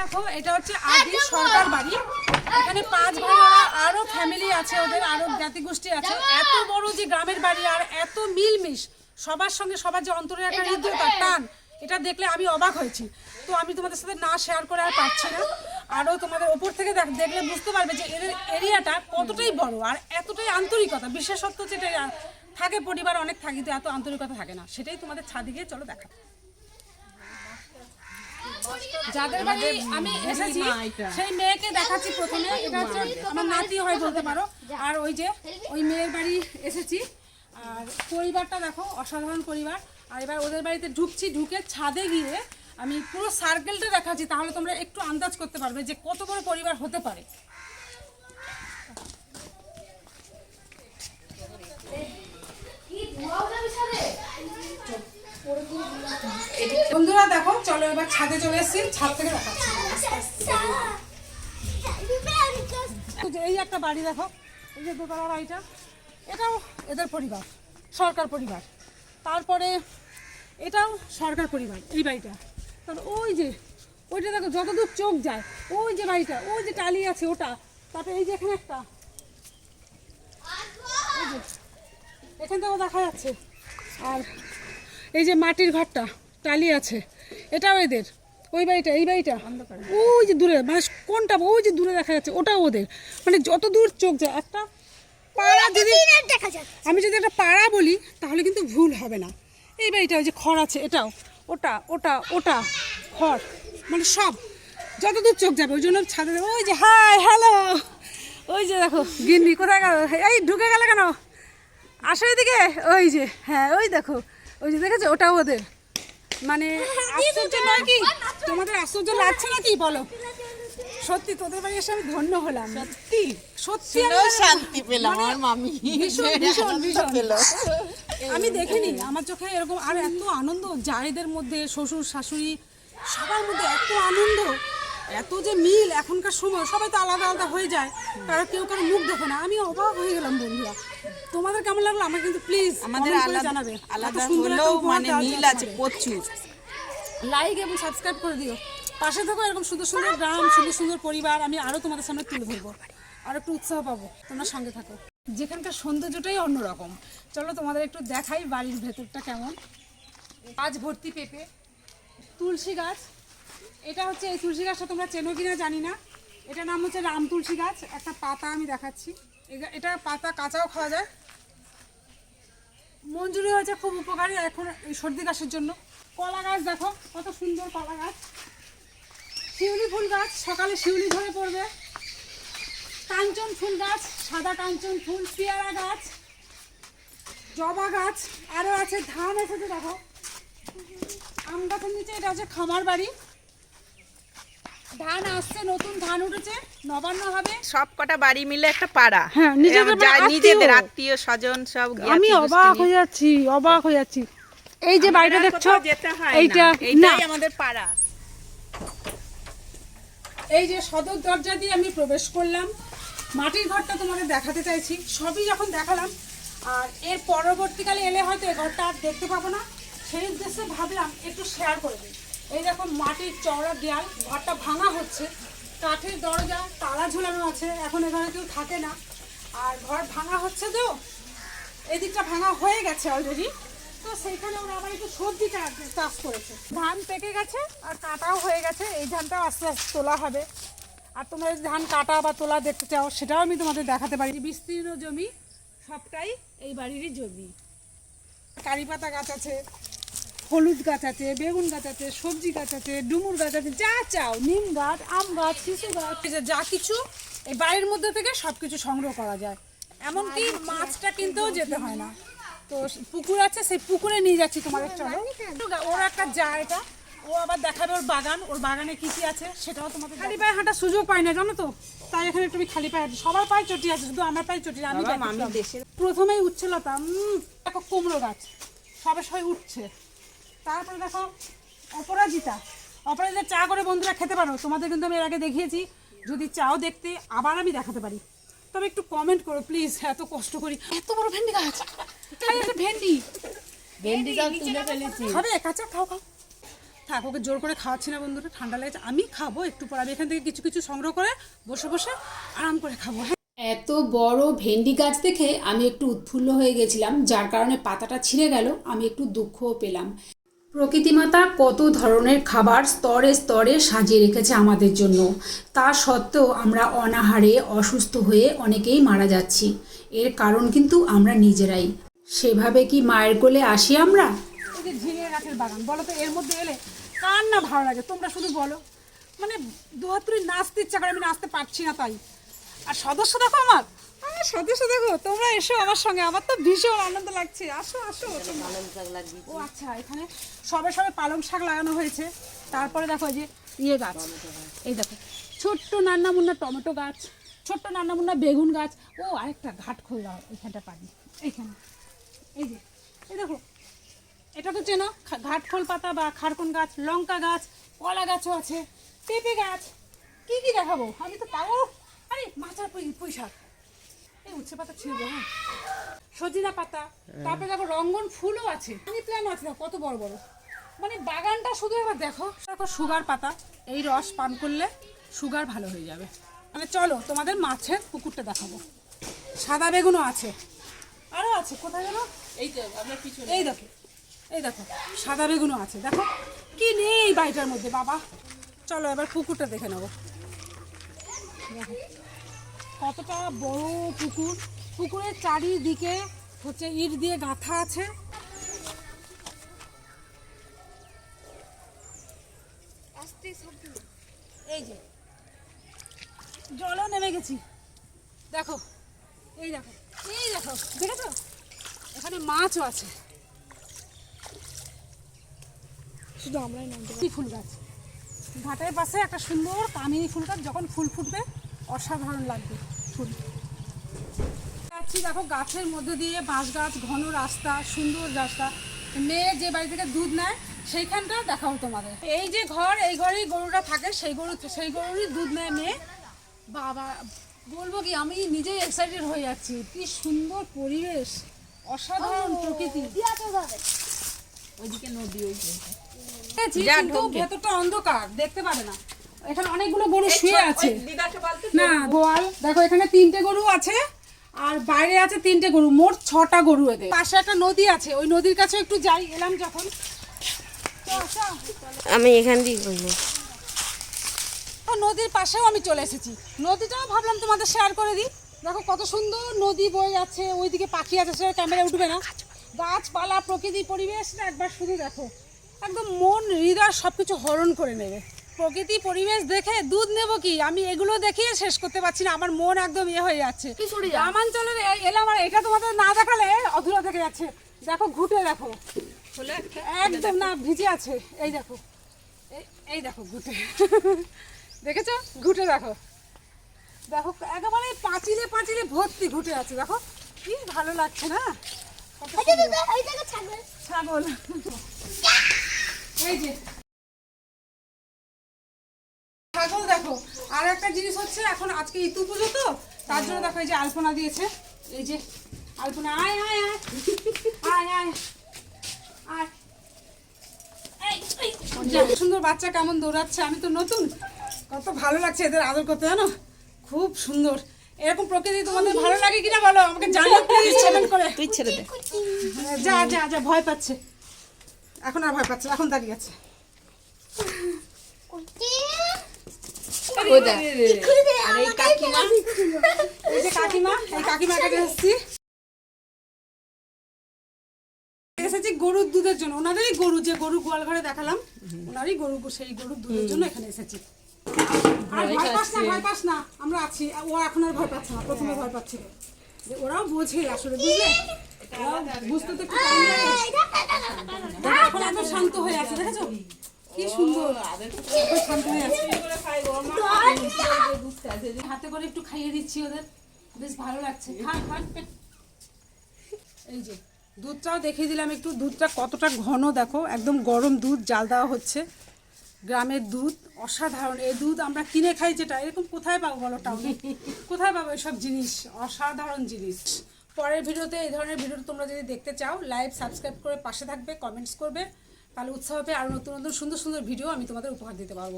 দেখো এটা হচ্ছে আদি সরকার বাড়ি। এখানে পাঁচ ভাই ওরা আরও ফ্যামিলি আছে ওদের আরও জাতিগোষ্ঠী আছে। এত বড় যে গ্রামের বাড়ি আর এত মিলমিশ সবার সঙ্গে সবার যে অন্তরের একটা হৃদয়তা টান এটা দেখলে আমি অবাক হয়েছি। তো আমি তোমাদের সাথে না শেয়ার করে আর পারছি না। আরও তোমাদের ওপর থেকে দেখ- দেখলে বুঝতে পারবে যে এদের এরিয়াটা কতটাই বড় আর এতটাই আন্তরিকতা। বিশেষত্ব যেটা থাকে পরিবার অনেক থাকে কিন্তু এত আন্তরিকতা থাকে না। সেটাই তোমাদের ছাদে গিয়ে চলো দেখা যাদের বাড়ি আমি এসেছি সেই মেয়েকে দেখাচ্ছি প্রথমে। এটা হচ্ছে আমার নাতি হয় বলতে পারো। আর ওই যে ওই মেয়ের বাড়ি এসেছি। আর পরিবারটা দেখো অসাধারণ পরিবার। আর এবার ওদের বাড়িতে ঢুকছি ঢুকে ছাদে গিয়ে আমি পুরো সার্কেলটা দেখাচ্ছি। তাহলে তোমরা একটু আন্দাজ করতে পারবে যে কত বড় পরিবার হতে পারে। বন্ধুরা দেখো, চলো এবার ছাদে চলে এসেছি। ছাদ থেকে দেখাচ্ছি। এই একটা বাড়ি দেখো। এই যে দোতলা বাড়িটা। এটাও এদের পরিবার, সরকার পরিবার। তারপরে এটাও সরকার পরিবার, এই বাড়িটা। তারপর ওই যে, ওইটা দেখো, যতদূর চোখ যায়, ওই যে বাড়িটা, ওই যে টালি আছে ওটা। তারপরে এই যে এখানে একটা। এখান থেকেও দেখা যাচ্ছে। আর এই যে মাটির ঘরটা টালি আছে। এটাও এদের। ওই বাড়িটা এই বাড়িটা। ওই যে দূরে মানে কোনটা ওই যে দূরে দেখা যাচ্ছে ওটাও ওদের। মানে যত দূর চোখ যায় একটা পাড়া যদি আমি যদি একটা পাড়া বলি তাহলে কিন্তু ভুল হবে না। এই বাড়িটা ওই যে খড় আছে এটাও। ওটা ওটা ওটা। খড়। মানে সব। যত দূর চোখ যাবে ওই জন্য ছাদে দেবো ওই যে হাই হ্যালো। ওই যে দেখো গিন্নি কোথায় গেল? এই ঢুকে গেল কেন? আসো এদিকে। ওই যে হ্যাঁ ওই দেখো। ওই যে দেখেছ ওটাও ওদের। মানে আশ্চর্য নয় কি? তোমাদের আশ্চর্য লাগছে না কি? বলো। সত্যি তোদের বাড়ি এসে আমি ধন্য হলাম। সত্যি? সত্যি মানে- শান্তি পেলাম আমার মামি। ভীষণ ভীষণ ভীষণ। পেল। আমি দেখিনি আমার চোখে এরকম আর এত আনন্দ জায়েদের মধ্যে শ্বশুর শাশুড়ি সবার মধ্যে এত আনন্দ। এত যে মিল এখনকার সময় সবাই তো আলাদা আলাদা হয়ে যায়। কারও কেউ কারও মুখ দেখে না। আমি অবাক হয়ে গেলাম বন্ধুরা। তোমাদের কেমন লাগল? আমাকে কিন্তু প্লিজ আমাদের আলাদা জানাবে। আলাদা সুন্দর হলেও মানে মিল আছে। প্রচুর। লাইক এবং সাবস্ক্রাইব করে দিও। পাশে থাকো এরকম সুন্দর সুন্দর গ্রাম সুন্দর সুন্দর পরিবার। আমি আরও তোমাদের সামনে তুলে ধরবো। আর একটু উৎসাহ পাবো। তোমরা সঙ্গে থাকো। যেখানকার সৌন্দর্যটাই অন্যরকম। চলো তোমাদের একটু দেখাই বাড়ির ভেতরটা কেমন। গাছ ভর্তি পেঁপে। তুলসী গাছ। এটা হচ্ছে এই তুলসী গাছটা তোমরা চেনো কিনা জানি না। এটার নাম হচ্ছে রাম তুলসী গাছ। একটা পাতা আমি দেখাচ্ছি। এটা পাতা কাঁচাও খাওয়া যায়। মঞ্জুরি হয়েছে খুব উপকারী এখন এই সর্দি কাশির জন্য। কলা গাছ দেখো, কত সুন্দর কলা গাছ। শিউলি ফুল গাছ, সকালে শিউলি ধরে পড়বে। কাঞ্চন ফুল গাছ, সাদা কাঞ্চন ফুল, পেয়ারা গাছ, জবা গাছ আরও আছে, ধান এসেছে দেখো। আম গাছের নিচে এটা হচ্ছে খামার বাড়ি। ধান আসছে নতুন ধান উঠেছে নবান্ন হবে। সব কটা বাড়ি মিলে একটা পাড়া। হ্যাঁ, নিজেদের আত্মীয়। নিজেদের আত্মীয় স্বজন সব আমি অবাক হয়ে যাচ্ছি অবাক হয়ে যাচ্ছি। এই যে বাড়িটা দেখছ। এইটা এইটাই আমাদের পাড়া। এই যে সদর দরজা দিয়ে আমি প্রবেশ করলাম। মাটির ঘরটা তোমাদের দেখাতে চাইছি। সবই যখন দেখালাম আর এর পরবর্তীকালে এলে হয়তো এই ঘরটা আর দেখতে পাবো না। সেই উদ্দেশ্যে ভাবলাম একটু শেয়ার করে দিই। এই দেখো মাটির চওড়া দেয়াল, ঘরটা ভাঙা হচ্ছে। কাঠের দরজা, তালা ঝুলানো আছে, এখন এখানে কেউ থাকে না। আর ঘর ভাঙা হচ্ছে তো, এদিকটা ভাঙা হয়ে গেছে অলরেডি তো সেইখানে ওরা আবার একটু সবজি চাষ করেছে। ধান পেকে গেছে আর কাটাও হয়ে গেছে, এই ধানটাও আস্তে আস্তে তোলা হবে। আর তোমরা যদি ধান কাটা বা তোলা দেখতে চাও, সেটাও আমি তোমাদের দেখাতে পারি। বিস্তীর্ণ জমি সবটাই এই বাড়িরই জমি। কারি পাতা গাছ আছে হলুদ গাছ আছে বেগুন গাছ আছে সবজি গাছ আছে ডুমুর গাছ আছে যা চাও নিম গাছ আম গাছ শিশু গাছ যা কিছু এই বাড়ির মধ্যে থেকে সব কিছু সংগ্রহ করা যায়। এমনকি মাছটা কিনতেও যেতে হয় না। তো পুকুর আছে সেই পুকুরে নিয়ে যাচ্ছি তোমাদের চলো। ওর একটা যা এটা ও আবার দেখাবে ওর বাগান ওর বাগানে কি কি আছে সেটাও তোমাদের খালি পায়ে হাঁটার সুযোগ পাই না জানো তো? তাই এখানে তুমি খালি পায়ে হাঁটি। সবার পায়ে চটি আছে শুধু আমার পায়ে চটি আমি প্রথমেই উচ্ছে লতা উম, দেখো কুমড়ো গাছ সবে সবাই উঠছে। তারপরে দেখো অপরাজিতা। অপরাজিতা চা করে বন্ধুরা খেতে পারো। তোমাদের কিন্তু আমি এর আগে দেখিয়েছি। যদি চাও দেখতে আবার আমি দেখাতে পারি। তবে একটু কমেন্ট করো প্লিজ এত কষ্ট করি। এত বড় ভেন্ডি গাছ। খাই একটা ভেন্ডি। ভেন্ডি সব তুলে ফেলেছি। খাবে? কাঁচা? খাও খাও। থাক ওকে জোর করে খাওয়াচ্ছি না বন্ধুরা। ঠান্ডা লেগেছে। আমি খাব একটু পর। আমি এখান থেকে কিছু কিছু সংগ্রহ করে বসে বসে আরাম করে খাব হ্যাঁ? এত বড় ভেন্ডি গাছ দেখে আমি একটু উৎফুল্ল হয়ে গেছিলাম যার কারণে পাতাটা ছিঁড়ে গেল। আমি একটু দুঃখও পেলাম। প্রকৃতিমাতা কত ধরনের খাবার স্তরে স্তরে সাজিয়ে রেখেছে আমাদের জন্য। তা সত্ত্বেও আমরা অনাহারে, অসুস্থ হয়ে অনেকেই মারা যাচ্ছি। এর কারণ কিন্তু আমরা নিজেরাই। সেভাবে কি মায়ের কোলে আসি আমরা? ঝিঙে গাছের বাগান, বলো তো, এর মধ্যে এলে কার না ভালো লাগে? তোমরা শুধু বলো। মানে দু হাত নাচতে ইচ্ছা করে, আমি নাচতে পারছি না তাই। আর সদস্য দেখো আমার আমার সদস্য দেখো তোমরা এসো আমার সঙ্গে। আমার তো ভীষণ আনন্দ লাগছে। আসো আসো তোমরা। ও আচ্ছা এখানে সবে সবে পালং শাক লাগানো হয়েছে। তারপরে দেখো যে ইয়ে গাছ। এই দেখো ছোট্ট নান্না মুন্না টমেটো গাছ ছোট্ট নান্না মুন্না বেগুন গাছ। ও আরেকটা ঘাট খোল দাও এখানটা পানি এইখানে এই যে এই দেখো এটা তো চেনো ঘাটখোল পাতা বা খারকুন গাছ লঙ্কা গাছ কলা গাছও আছে পেঁপে গাছ। কি কি দেখাবো? আমি তো তাও আরে মাচার পুঁই পুঁই শাক এই উচ্ছে পাতা ছিঁড়বো হ্যাঁ সজিনা পাতা তারপরে দেখো রঙ্গন ফুলও আছে। মানি প্ল্যান্ট আছে দেখো কত বড় বড়। মানে বাগানটা শুধু এবার দেখো। দেখো সুগার পাতা এই রস পান করলে সুগার ভালো হয়ে যাবে। মানে চলো তোমাদের মাছের পুকুরটা দেখাবো। সাদা বেগুনও আছে। আরও আছে কোথায় গেল এই তো আপনার পিছনে। এই দেখো এই দেখো সাদা বেগুনও আছে। দেখো কি নেই বাড়িটার মধ্যে বাবা। চলো এবার পুকুরটা দেখে নেব। দেখো কতটা বড় পুকুর? পুকুরের চারিদিকে হচ্ছে ইট দিয়ে গাঁথা আছে। এই যে। জলও নেমে গেছি। দেখো এই দেখো এই দেখো দেখেছ? এখানে মাছও আছে। শুধু আমরাই নামতে ফুল গাছ। ঘাটের পাশে একটা সুন্দর কামিনী ফুল গাছ যখন ফুল ফুটবে অসাধারণ লাগবে ফুল। যাচ্ছি দেখো গাছের মধ্যে দিয়ে বাঁশ গাছ ঘন রাস্তা সুন্দর রাস্তা। মেয়ে যে বাড়ি থেকে দুধ নেয় সেইখানটা দেখাও তোমাদের। এই যে ঘর এই ঘরেই গরুটা থাকে সেই গরু সেই গরুরই দুধ নেয় মেয়ে। বাবা বলব কি আমি নিজেই এক্সাইটেড হয়ে যাচ্ছি। কি সুন্দর পরিবেশ অসাধারণ প্রকৃতি। ওইদিকে নদী ওই ভেতরটা অন্ধকার দেখতে পারে না। এখানে অনেকগুলো গরু শুয়ে আছে। না গোয়াল। দেখো এখানে তিনটে গরু আছে আর বাইরে আছে তিনটে গরু মোট ছটা গরু এদের। পাশে একটা নদী আছে ওই নদীর কাছে একটু যাই এলাম যখন। আমি এখান দিয়ে করব নদীর পাশেও আমি চলে এসেছি। নদীটাও ভাবলাম তোমাদের শেয়ার করে দিই। দেখো কত সুন্দর নদী বয়ে যাচ্ছে ওইদিকে পাখি আছে সে ক্যামেরা উঠবে না। গাছপালা প্রকৃতি পরিবেশটা একবার শুধু দেখো। একদম মন হৃদয় সব কিছু হরণ করে নেবে। প্রকৃতি পরিবেশ দেখে দুধ নেব কি? আমি এগুলো দেখিয়ে শেষ করতে পারছি না। আমার মন একদম ইয়ে হয়ে যাচ্ছে। গ্রামাঞ্চলের এলাম আর এটা তোমাদের না দেখালে অধুরা থেকে যাচ্ছে। দেখো ঘুটে দেখো। একদম না ভিজে আছে। এই দেখো। এই- এই দেখো ঘুটে। দেখেছ? ঘুটে দেখো। দেখো একেবারে পাঁচিলে পাঁচিলে ভর্তি ঘুটে আছে। দেখো কি ভালো লাগছে না। ছাগল। এই যে আর একটা জিনিস হচ্ছে এখন আজকে ইতু পুজো তো তার জন্য দেখো এই যে আলপনা দিয়েছে। এই যে আলপনা আয় আয় আয়। আয় আয় আয়। সুন্দর বাচ্চা কেমন দৌড়াচ্ছে আমি তো নতুন। কত ভালো লাগছে এদের আদর করতে জানো? খুব সুন্দর। এরকম প্রকৃতি তোমাদের ভালো লাগে কিনা বলো? আমাকে জানিও প্লিজ কমেন্ট করে। তুই ছেড়ে দে। যা যা যা ভয় পাচ্ছে। এখন আর ভয় পাচ্ছে এখন দাঁড়িয়ে আছে। কাকিমা এই যে কাকিমা এই কাকিমার এসেছি এসেছি গরুর দুধের জন্য ওনাদেরই গরু যে গরু গোয়াল ঘরে দেখালাম ওনারই গরু সেই গরুর দুধের জন্য এখানে এসেছি আর ভয় পাস না ভয় পাস না আমরা আছি ও এখন আর ভয় পাচ্ছে না প্রথমে ভয় পাচ্ছিল যে ওরাও বোঝে আসলে বুঝলে বুঝতে তো এখন একদম শান্ত হয়ে আছে দেখেছ কি সুন্দর। একদম শান্ত হয়ে আছে। হাতে করে একটু খাইয়ে দিচ্ছি ওদের। বেশ ভালো লাগছে। খান খান এই যে দুধটাও দেখিয়ে দিলাম একটু। দুধটা কতটা ঘন দেখো। একদম গরম দুধ জাল দেওয়া হচ্ছে। গ্রামের দুধ অসাধারণ। এই দুধ আমরা কিনে খাই যেটা এরকম কোথায় পাবো বলো টাউনে কোথায় পাবো এসব জিনিস? অসাধারণ জিনিস। পরের ভিডিওতে এই ধরনের ভিডিও তোমরা যদি দেখতে চাও লাইভ সাবস্ক্রাইব করে পাশে থাকবে কমেন্টস করবে। তাহলে উৎসাহ পেয়ে আরও নতুন নতুন সুন্দর সুন্দর ভিডিও আমি তোমাদের উপহার দিতে পারব।